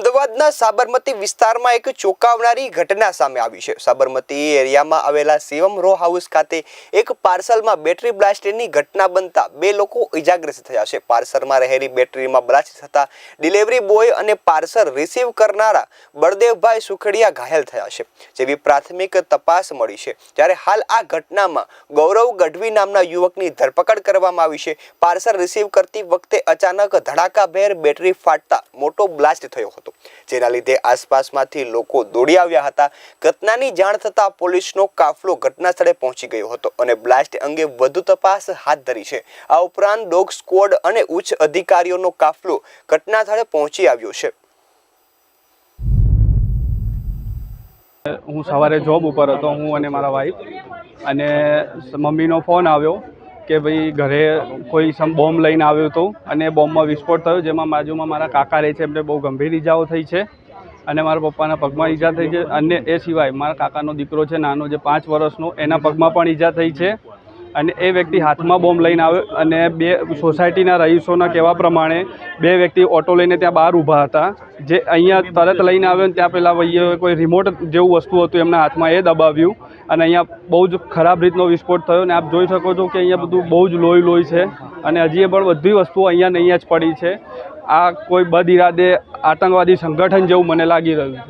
અમદાવાદના સાબરમતી વિસ્તારમાં એક ચોંકાવનારી ઘટના સામે આવી છે. સાબરમતી એરિયામાં આવેલા શિવમ રો હાઉસ ખાતે એક પાર્સલમાં બેટરી બ્લાસ્ટની ઘટના બનતા બે લોકો ઇજાગ્રસ્ત થયા છે. પાર્સલમાં રહેલી બેટરીમાં બ્લાસ્ટ થતા ડિલિવરી બોય અને પાર્સલ રિસીવ કરનારા બળદેવભાઈ સુખડિયા ઘાયલ થયા છે. જેવી પ્રાથમિક તપાસ મળી છે. જ્યારે હાલ આ ઘટનામાં ગૌરવ ગઢવી નામના યુવકની ધરપકડ કરવામાં આવી છે. પાર્સલ રિસીવ કરતી વખતે અચાનક ધડાકાભેર બેટરી ફાટતા મોટો બ્લાસ્ટ થયો હતો. જેના લીધે આસપાસમાંથી લોકો દોડી આવ્યા હતા. ઘટનાની જાણ થતાં પોલીસનો કાફલો ઘટના સ્થળે પહોંચી ગયો હતો અને બ્લાસ્ટ અંગે વધુ તપાસ હાથ ધરી છે. આ ઉપરાંત ડોગ સ્ક્વોડ અને ઉચ્ચ અધિકારીઓનો કાફલો ઘટના સ્થળે પહોંચી આવ્યો છે. હું સવારે જોબ ઉપર હતો, હું અને મારા વાઈફ અને મમ્મીનો ફોન આવ્યો. કે ભાઈ ઘરે કોઈ સમ બોમ્બ લઈને આવ્યો હતો અને બોમ્બમાં વિસ્ફોટ થયો, જેમાં બાજુમાં મારા કાકા રહે છે, એમને બહુ ગંભીર ઈજાઓ થઈ છે અને મારા પપ્પાના પગમાં ઈજા થઈ છે. અને એ સિવાય મારા કાકાનો દીકરો છે, નાનો જે પાંચ વર્ષનો, એના પગમાં પણ ઈજા થઈ છે. અને એ વ્યક્તિ હાથમાં બોમ્બ લઈને આવ્યો અને બે સોસાયટીના રહીશોના કહેવા પ્રમાણે બે વ્યક્તિ ઓટો લઈને ત્યાં બહાર ઊભા હતા. જે અહીંયા તરત લઈને આવ્યો ને ત્યાં પહેલાં ભાઈએ કોઈ રિમોટ જેવું વસ્તુ હતું એમના હાથમાં એ દબાવ્યું. અને અહીંયા બહુ જ ખરાબ રીતનો વિસ્ફોટ થયો ને આપ જોઈ શકો છો કે અહીંયા બધું બહુ જ લોહી લોહી છે અને હજી એ પણ બધી વસ્તુઓ અહીંયા ને અહીંયા જ પડી છે. આ કોઈ બદ ઇરાદે આતંકવાદી સંગઠન જેવું મને લાગી રહ્યું